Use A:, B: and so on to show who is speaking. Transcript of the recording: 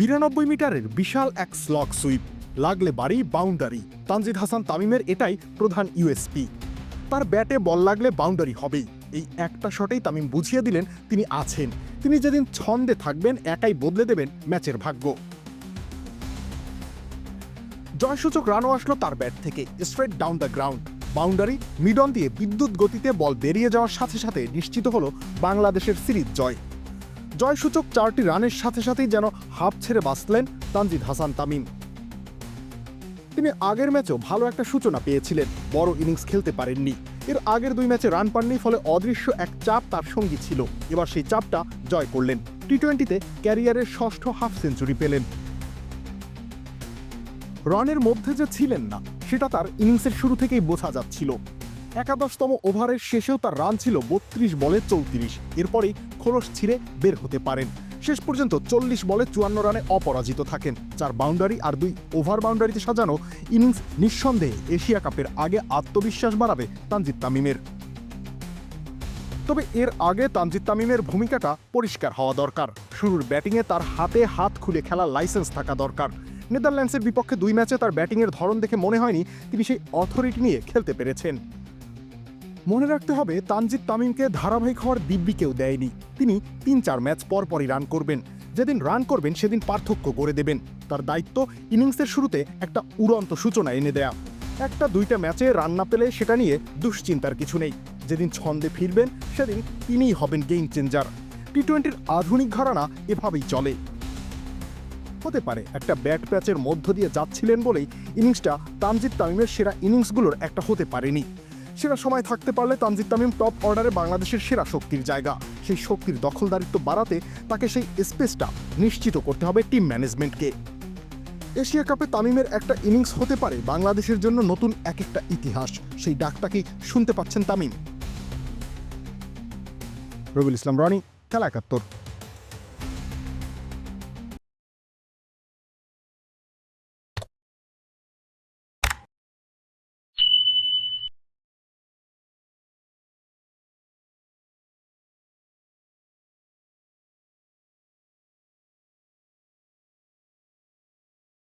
A: বিরানব্বই মিটারের বিশাল এক স্লগ সুইপ। লাগলে বাড়ি, বাউন্ডারি। তানজিদ হাসান তামিমের এটাই প্রধান ইউএসপি তার ব্যাটে বল লাগলে বাউন্ডারি হবেই। এই একটা শটেই তামিম বুঝিয়ে দিলেন তিনি আছেন। তিনি যেদিন ছন্দে থাকবেন, একাই বদলে দেবেন ম্যাচের ভাগ্য। জয়সূচক রানও আসলো তার ব্যাট থেকে straight down the ground boundary, mid on দিয়ে বিদ্যুৎ গতিতে বল বেরিয়ে যাওয়ার সাথে সাথে নিশ্চিত হলো বাংলাদেশের সিরিজ জয়। জয়সূচক চারটি রানের সাথে সাথেই যেন হাফ ছেড়ে বাঁচলেন তানজিদ হাসান তামিম। তিনি আগের ম্যাচেও ভালো একটা সূচনা পেয়েছিলেন, বড় ইনিংস খেলতে পারেননি। এর আগের দুই ম্যাচে রান পাননি, ফলে অদৃশ্য এক চাপ তার সঙ্গী ছিল। এবার সেই চাপটা জয় করলেন। টি টোয়েন্টিতে ক্যারিয়ারের ষষ্ঠ হাফ সেঞ্চুরি পেলেন। রানের মধ্যে যে ছিলেন না, সেটা তার ইনিংসের শুরু থেকেই বোঝা যাচ্ছিল। একাদশতম ওভারের শেষেও তার রান ছিল বত্রিশ বলে চৌত্রিশ। এরপরেই খোলস ছিঁড়ে বের হতে পারেন। শেষ পর্যন্ত চল্লিশ বলে চুয়ান্ন রানে অপরাজিত থাকেন চার বাউন্ডারি আর দুই ওভার বাউন্ডারিতে সাজানো ইনিংস নিঃসন্দেহে এশিয়া কাপের আগে আত্মবিশ্বাস বাড়াবে তানজিদ তামিমের। তবে এর আগে তানজিদ তামিমের ভূমিকাটা পরিষ্কার হওয়া দরকার। শুরুর ব্যাটিংয়ে তার হাতে হাত খুলে খেলার লাইসেন্স থাকা দরকার। নেদারল্যান্ডসের বিপক্ষে দুই ম্যাচে তার ব্যাটিংয়ের ধরন দেখে মনে হয়নি তিনি সেই অথরিটি নিয়ে খেলতে পেরেছেন। মনে রাখতে হবে, তানজিদ তামিমকে ধারাবাহিক হওয়ার দিব্যি কেউ দেয়নি। তিনি তিন চার ম্যাচ পর পরই রান করবেন। যেদিন রান করবেন, সেদিন পার্থক্য করে দেবেন। তার দায়িত্ব ইনিংসের শুরুতে একটা উড়ন্ত সূচনা এনে দেয়া। একটা দুইটা ম্যাচে রান না পেলে সেটা নিয়ে দুশ্চিন্তার কিছু নেই। যেদিন ছন্দে ফিরবেন, সেদিন তিনিই হবেন গেম চেঞ্জার টি টোয়েন্টির আধুনিক ঘরানা এভাবেই চলে। হতে পারে একটা ব্যাট প্যাচের মধ্য দিয়ে যাচ্ছিলেন বলেই ইনিংসটা তানজিদ তামিমের সেরা ইনিংসগুলোর একটা হতে পারেনি। সেরা সময় থাকতে পারলে তানজিদ তামিম টপ অর্ডারে বাংলাদেশের সেরা শক্তির জায়গা। সেই শক্তির দখলদারিত্ব বাড়াতে তাকে সেই স্পেসটা নিশ্চিত করতে হবে টিম ম্যানেজমেন্টকে এশিয়া কাপে তামিমের একটা ইনিংস হতে পারে, বাংলাদেশের জন্য নতুন এক একটা ইতিহাস। সেই ডাকটা কি শুনতে পাচ্ছেন তামিম? রবিউল ইসলাম, রনি, খেলা একাত্তর।